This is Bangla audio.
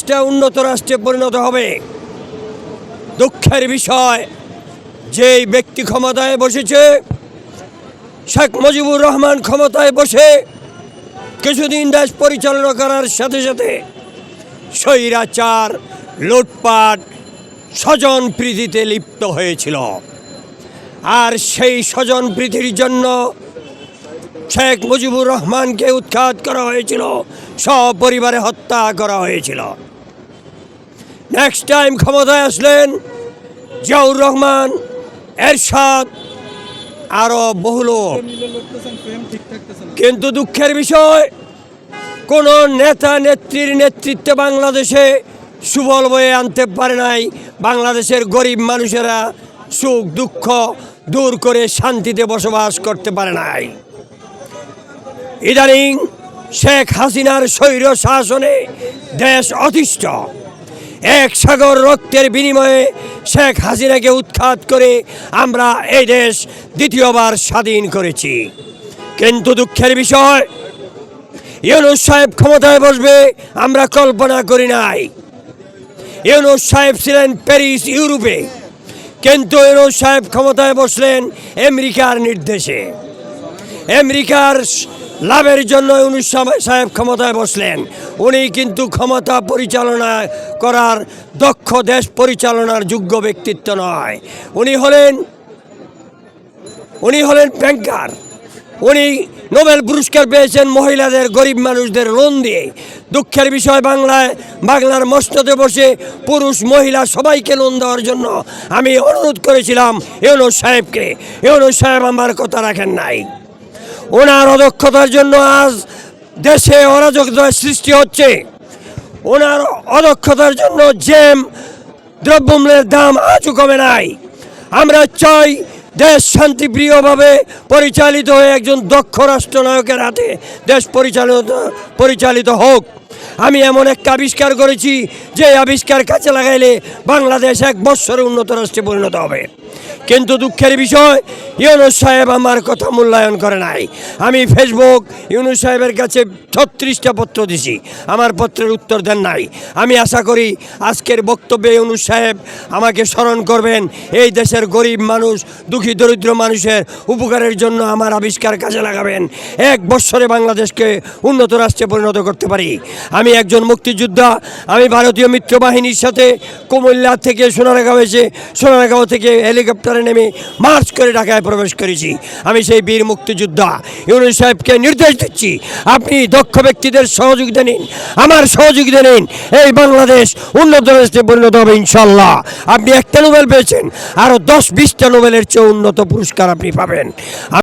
দেশটা উন্নত রাষ্ট্রে পরিণত হবে। দুঃখের বিষয়, যেই ব্যক্তি ক্ষমতায় বসেছে, শেখ মুজিবুর রহমান ক্ষমতায় বসে কিছুদিন দেশ পরিচালনা করার সাথে সাথে স্বৈরাচার, লুটপাট, স্বজন প্রীতিতে লিপ্ত হয়েছিল। আর সেই স্বজন প্রীতির জন্য শেখ মুজিবুর রহমানকে উৎখাত করা হয়েছিল। সপরিবারে হত্যা করা হয়েছিল। নেক্সট টাইম ক্ষমতায় আসলেন জিয়াউর রহমান, এরশাদ আরও বহু লোক। কিন্তু দুঃখের বিষয়, কোন নেতা নেত্রীর নেতৃত্বে বাংলাদেশে সুবল বয়ে আনতে পারে নাই। বাংলাদেশের গরিব মানুষেরা সুখ দুঃখ দূর করে শান্তিতে বসবাস করতে পারে নাই। ইদানিং শেখ হাসিনার স্বৈর শাসনে দেশ অতিষ্ঠ। এক সাগর রক্তের বিনিময়ে শেখ হাসিনাকে উৎখাত করে আমরা এই দেশ দ্বিতীয়বার স্বাধীন করেছি। কিন্তু দুঃখের বিষয়, ইউনুস সাহেব ক্ষমতায় বসবে আমরা কল্পনা করি নাই। ইউনুস সাহেব ছিলেন প্যারিস, ইউরোপে। কিন্তু ইউনুস সাহেব ক্ষমতায় বসলেন আমেরিকার নির্দেশে। আমেরিকার লাভের জন্য ইউনুস সাহেব- ক্ষমতায় বসলেন। উনি কিন্তু ক্ষমতা পরিচালনা করার দক্ষ দেশ পরিচালনার যোগ্য ব্যক্তিত্ব নয়। উনি হলেন উনি হলেন ব্যাংকার উনি নোবেল পুরস্কার পেয়েছেন মহিলাদের, গরিব মানুষদের লোন দিয়ে। দুঃখের বিষয়, বাংলায়, বাংলার মস্ততে বসে পুরুষ, মহিলা সবাইকে লোন দেওয়ার জন্য আমি অনুরোধ করেছিলাম। ইউনুস সাহেবকে। ইউনুস সাহেব আমার কথা রাখেন নাই। ওনার অদক্ষতার জন্য আজ দেশে অরাজকতার সৃষ্টি হচ্ছে। ওনার অদক্ষতার জন্য জেম দ্রব্যমূল্যের দাম আজও কমে নাই। আমরা চাই দেশ শান্তিপ্রিয়ভাবে পরিচালিত হয়ে একজন দক্ষ রাষ্ট্রনায়কের হাতে দেশ পরিচালিত পরিচালিত হোক। আমি এমন একটা আবিষ্কার করেছি যে আবিষ্কার কাছে লাগাইলে বাংলাদেশ এক বৎসরে উন্নত রাষ্ট্রে পরিণত হবে। কিন্তু দুঃখের বিষয়, ইউনুস সাহেব আমার কথা মূল্যায়ন করে নাই। আমি ফেসবুক, ইউনুস সাহেবের কাছে ছত্রিশটা পত্র দিছি। আমার পত্রের উত্তর দেন নাই। আমি আশা করি আজকের বক্তব্যে ইউনুস সাহেব আমাকে স্মরণ করবেন, এই দেশের গরিব মানুষ, দুঃখী দরিদ্র মানুষের উপকারের জন্য আমার আবিষ্কার কাজে লাগাবেন। এক বৎসরে বাংলাদেশকে উন্নত রাষ্ট্রে পরিণত করতে পারি। আমি একজন মুক্তিযোদ্ধা, আমি ভারতীয় মিত্র বাহিনীর সাথে কুমিল্লা থেকে সোনারগাঁও এসে, সোনারগাঁও থেকে হেলিকপ্টারে নেমে মার্চ করে ঢাকায় প্রবেশ করেছি। আমি সেই বীর মুক্তিযোদ্ধা ইউনুস সাহেবকে নির্দেশ দিচ্ছি, আপনি দক্ষ ব্যক্তিদের সহযোগিতা নিন। আমার সহযোগিতা নিন। এই বাংলাদেশ উন্নত রাষ্ট্রে পরিণত হবে ইনশাল্লাহ আপনি একটা নোবেল পেয়েছেন আরও দশ বিশটা নোবেলের চেয়ে উন্নত পুরস্কার আপনি পাবেন।